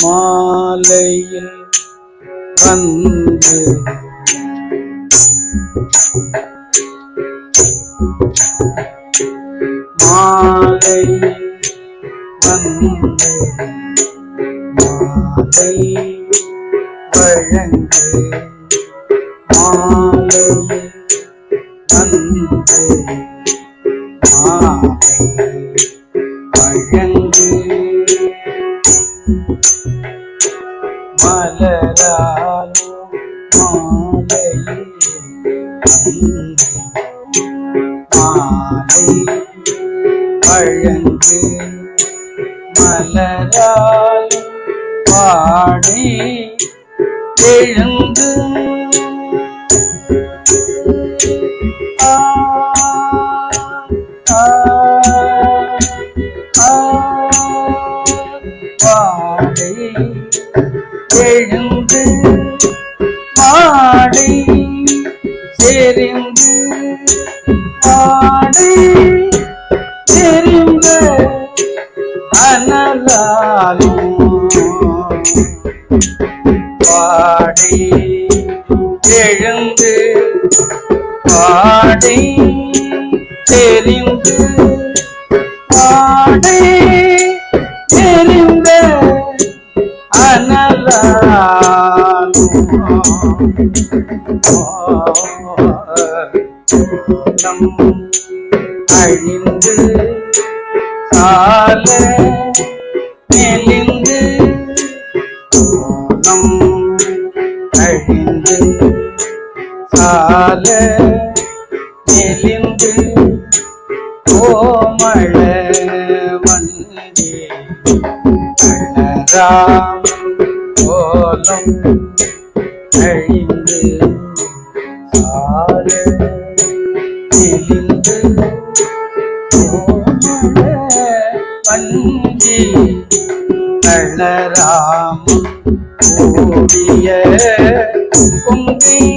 மாலையில் வந்து மாலையில் வந்து மாலை வழங்கு. வழங்கு மலரால் பாடி எழுந்து பாடை தெரிந்து பாடை தெரிந்த அனலாலும் அழிந்து கால நெலிந்து நம் அழிந்து கால நெலிந்து கோமள வண்டி அழறாம் கோலம் அழிந்து கால நெலிந்து வஞ்சி கள்ளராம் கூடிய பொங்கி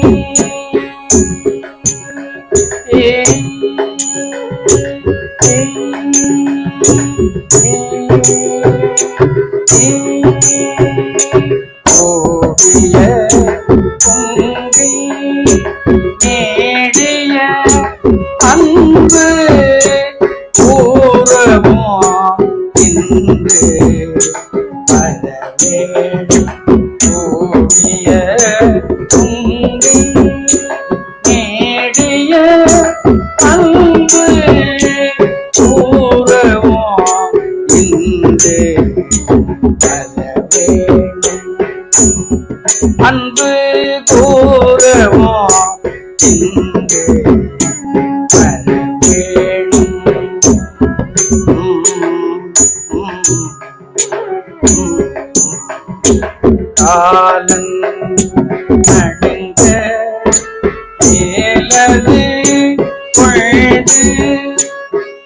கூடிய பொங்கி நேடிய அன்பு பூரமோ இன்று. அன்பு கூறவோ? இங்கு காலன் நடுங்க ஏலது பொழுது.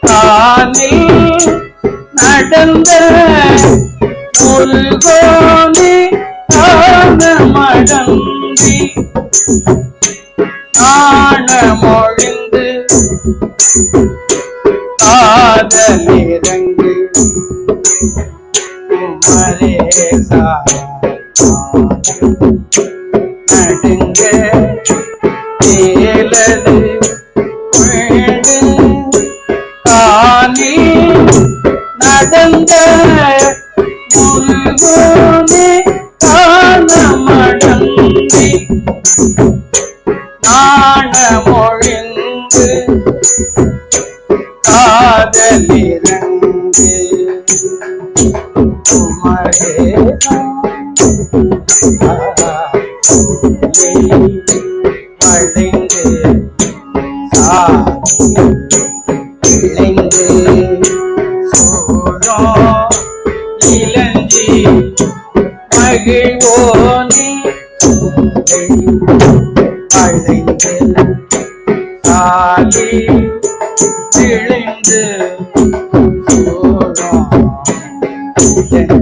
காலில் நடந்த முருகோனே மடந்தி ஆழமொழிந்து காதலிறங்கு மரேசா நடுங்க ஏலது வீடு காணி நடந்த காதலிறங்கு குமரேசா சோழோ இளஞ்சி மகிழ்வோனி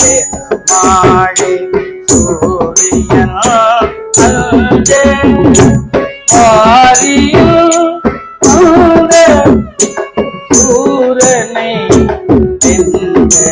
பெருமாளே சூரியன் அல்லே மாரியும் சூர சூரனை பெண்ண